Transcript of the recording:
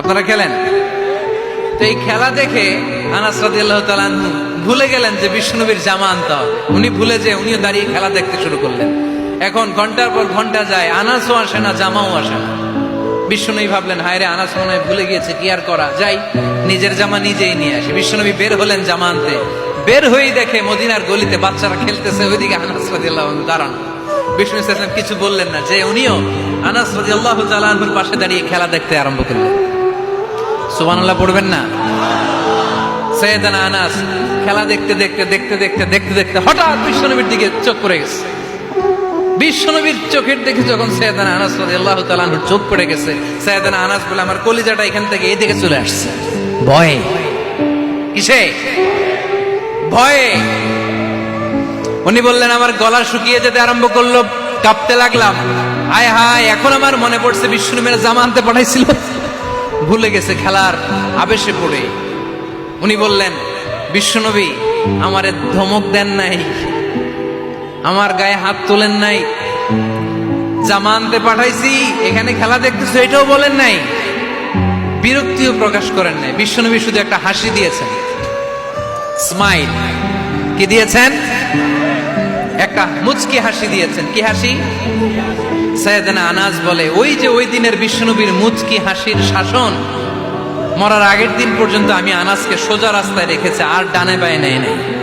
আপনারা খেলেন? তো এই খেলা দেখে আনাস ভুলে গেলেন যে বিষ্ণুনবীর জামা আনতে হবে উনি ভুলে যে উনিও দাঁড়িয়ে খেলা দেখতে শুরু করলেন। এখন ঘণ্টার পর ঘণ্টা যায়, আনাসও আসে না, জামাও আসে না। বিষ্ণুনবী ভাবলেন, হায় রে, আনাস ভুলে গিয়েছে, কি আর করা? যাই, নিজের জামা নিজেই নিয়ে আসে। বিষ্ণুনবী বের হলেন জামা আনতে বের হয়েই দেখে মদিনার গলিতে বাচ্চারা খেলতেছে, ওইদিকে আনাস রাদিয়াল্লাহু দাঁড়ানো। বিষ্ণু কিছু বললেন না, যে উনিও আনাস রাদিয়াল্লাহু তাআলা পাশে দাঁড়িয়ে খেলা দেখতে আরম্ভ করলেন। সুবহানাল্লাহ পড়বেন না। সৈয়দানা আনাস খেলা দেখতে দেখতে দেখতে দেখতে দেখতে দেখতে হঠাৎ বিশ্বনবীর দিকে চোখ পড়ে গেছে। বিশ্বনবীর চোখের দেখে যখন সৈয়দানা আনাস রাদিয়াল্লাহু তাআলা আনহুর চোখ পড়ে গেছে সৈয়দানা আনাস বলে আমার কলিজাটা এখান থেকে এই দিকে চলে আসছে। ভয়ে। কিসে? ভয়ে। উনি বললেন আমার গলা শুকিয়ে যেতে আরম্ভ করল কাঁপতে লাগলাম। আয় হায় এখন আমার মনে পড়ছে বিষ্ণু মেয়ের জামা আনতে পাঠাইছিল। ভুলে গেছে খেলার আবেশে পড়ে। উনি বললেন, বিশ্বনবী, আমারে ধমক দেন নাই, আমার গায়ে হাত তোলেন নাই জামা আনতে পাঠাইছি, এখানে খেলা দেখতেছো, এটাও বলেন নাই, বিরক্তিও প্রকাশ করেন নাই। বিশ্বনবী শুধু একটা হাসি দিয়েছেন। স্মাইল, কি দিয়েছেন? একটা মুচকি হাসি দিয়েছেন। কি হাসি? সৈয়দনা আনাজ বলে, ওই যে ওই দিনের বিশ্বনবীর মুচকি হাসির শাসন, মরার আগের দিন পর্যন্ত আমি আনাজকে সোজা রাস্তায় রেখেছে, আর ডানে বায়ে নেয় নাই।